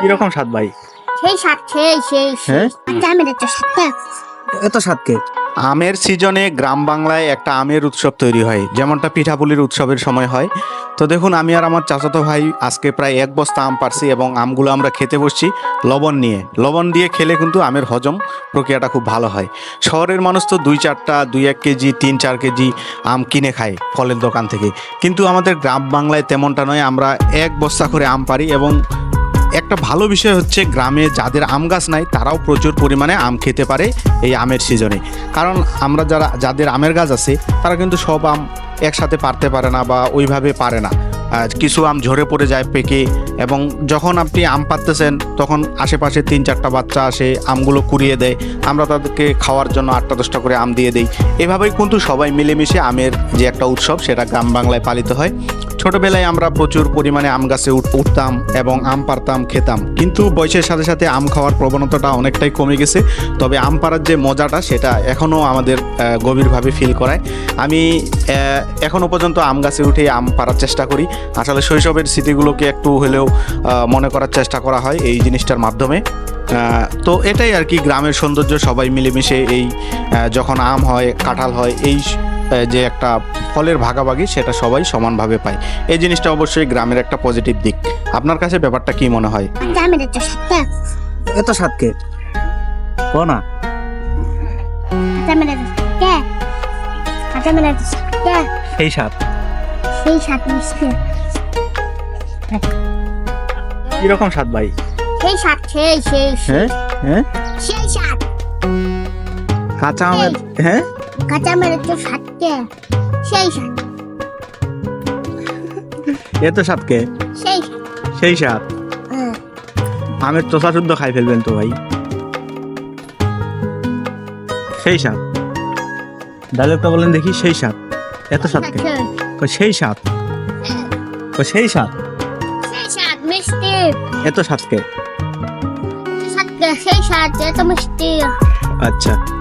কীরকম স্বাদ ভাই? সেই সাত সেই সেই হ্যাঁ? আচ্ছা আমি দেখতে সাতটা এত স্বাদকে আমের সিজনে গ্রাম বাংলায় একটা আমের উৎসব তৈরি হয় যেমনটা পিঠাপুলির উৎসবের সময় হয়। তো দেখুন আমি আর আমার চাচাতো ভাই আজকে প্রায় এক বস্তা আম পারছি এবং আমগুলো আমরা খেতে বসছি লবণ নিয়ে। লবণ দিয়ে খেলে কিন্তু আমের হজম প্রক্রিয়াটা খুব ভালো হয়। শহরের মানুষ তো দুই চারটা দুই এক কেজি তিন চার কেজি আম কিনে খায় ফলের দোকান থেকে। কিন্তু আমাদের গ্রাম বাংলায় তেমনটা নয় আমরা এক বস্তা করে আম পারি এবং একটা ভালো বিষয় হচ্ছে গ্রামে যাদের আম গাছ নাই, তারাও প্রচুর পরিমাণে আম খেতে পারে এই আমের সিজনে। কারণ আমরা যারা, যাদের আমের গাছ আছে, তারা কিন্তু সব আম একসাথে পারতে পারে না বা ওইভাবে পারে না। কিছু আম ঝরে পড়ে যায় পেকে এবং যখন আপনি আম পাততেছেন তখন আশেপাশে তিন চারটা বাচ্চা আসে আমগুলো কুড়িয়ে দেয়। আমরা তাদেরকে খাওয়ার জন্য আটটা দশটা করে আম দিয়ে দেই। এভাবেই কিন্তু সবাই মিলেমিশে আমের যে একটা উৎসব সেটা গ্রাম বাংলায় পালিত হয়। ছোটবেলায় আমরা প্রচুর পরিমাণে আম গাছে উঠ- উঠতাম এবং আম পারতাম খেতাম। কিন্তু বয়সের সাথে সাথে আম খাওয়ার প্রবণতাটা অনেকটাই কমে গেছে। তবে আম পাড়ার যে মজাটা সেটা এখনও আমাদের গভীরভাবে ফিল করায়। আমি আহ, এখনও পর্যন্ত আম গাছে উঠে আম পাড়ার চেষ্টা করি। আসলে শৈশবের স্মৃতিগুলোকে একটু হলেও মনে করার চেষ্টা করা হয় এই জিনিসটার মাধ্যমে। তো এটাই আর কি গ্রামের সৌন্দর্য সবাই মিলেমিশে এই যখন আম হয় কাঁঠাল হয় এই যে একটা ফলের ভাগাভাগি সেটা সবাই সমানভাবে পায়। এই জিনিসটা অবশ্যই গ্রামের একটা পজিটিভ দিক। আপনার কাছে ব্যাপারটা কি মনে হয়? সাতটা এত স্বাদকে ক? না। সেই স্বাদ। সেই সাত মিষ্টি কীরকম স্বাদ ভাই? সেই সাত সেই সেই হ্যাঁ? হ্যাঁ? সেই সাত। কাঁচা আমের হ্যাঁ? কাঁচা মেরে তো সাতটা সেই সাত। এত স্বাদকে সেই সেই স্বাদ হুম। আমের চোষা শুদ্ধ খাই ফেলবেন তো ভাই। সেই স্বাদ ডায়লগটা বলেন দেখি সেই স্বাদ এত স্বাদকে কই সেই সাপ ও সেই সাপ সেই সাত মিষ্টি। এত স্বাদকে? সাতটা সেই সাত এত মিষ্টি। আচ্ছা।